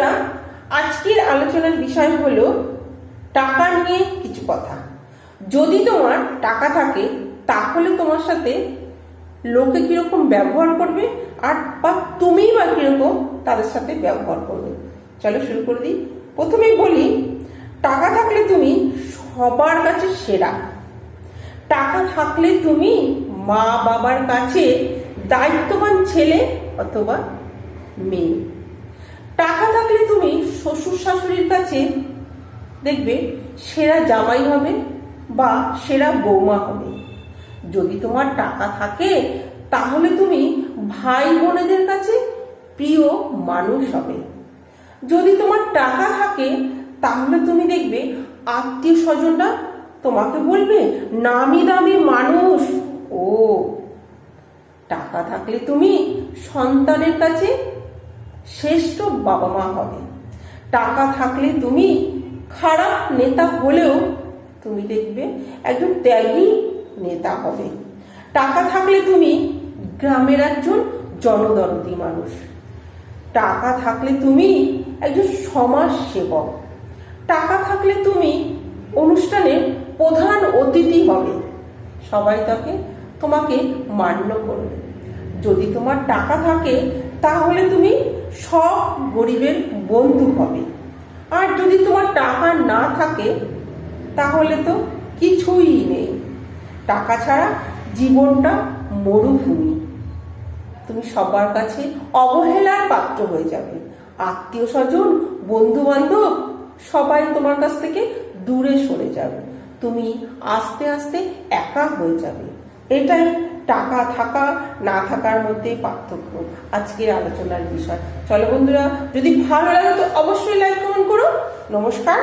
বন্ধুরা আজকের আলোচনার বিষয় হলো টাকা নিয়ে কিছু কথা। যদি তোমার টাকা থাকে, তাহলে তোমার সাথে লোকে কীরকম ব্যবহার করবে আর বা তুমিই বা কীরকম তাদের সাথে ব্যবহার করবে। চলো শুরু করে দিই। প্রথমেই বলি, টাকা থাকলে তুমি সবার কাছে সেরা। টাকা থাকলে তুমি মা বাবার কাছে দায়িত্ববান ছেলে অথবা মেয়ে। টাকা থাকলে তুমি শ্বশুর শাশুড়ির কাছে দেখবে সেরা জামাই হবে বা সেরা বৌমা হবে। যদি তোমার টাকা থাকে, তাহলে তুমি ভাই বোনেদের কাছে প্রিয় মানুষ হবে। যদি তোমার টাকা থাকে, তাহলে তুমি দেখবে আত্মীয় স্বজনরা তোমাকে বলবে, নামি দামি মানুষ। ও, টাকা থাকলে তুমি সন্তানের কাছে শ্রেষ্ঠ বাবা মা হবে। টাকা থাকলে তুমি খারাপ নেতা হলেও তুমি দেখবে একজন ত্যাগী নেতা হবে। টাকা থাকলে তুমি গ্রামের একজন জনদরদি মানুষ। টাকা থাকলে তুমি একজন সমাজ সেবক টাকা থাকলে তুমি অনুষ্ঠানে প্রধান অতিথি হবে। সবাই তাকে তোমাকে মান্য করবে। যদি তোমার টাকা থাকে, তাহলে তুমি সব গরিবের বন্ধু হবে। আর যদি তোমার টাকা না থাকে, তাহলে তো কিছুই নেই। টাকা ছাড়া জীবনটা মরুভূমি। তুমি সবার কাছে অবহেলার পাত্র হয়ে যাবে। আত্মীয় স্বজন বন্ধু বান্ধব সবাই তোমার কাছ থেকে দূরে সরে যাবে। তুমি আস্তে আস্তে একা হয়ে যাবে। এটাই টাকা থাকা, না থাকার মধ্যে পার্থক্য আজকের আলোচনার বিষয়। চলো বন্ধুরা, যদি ভালো লাগে তো অবশ্যই লাইক কমেন্ট করো। নমস্কার।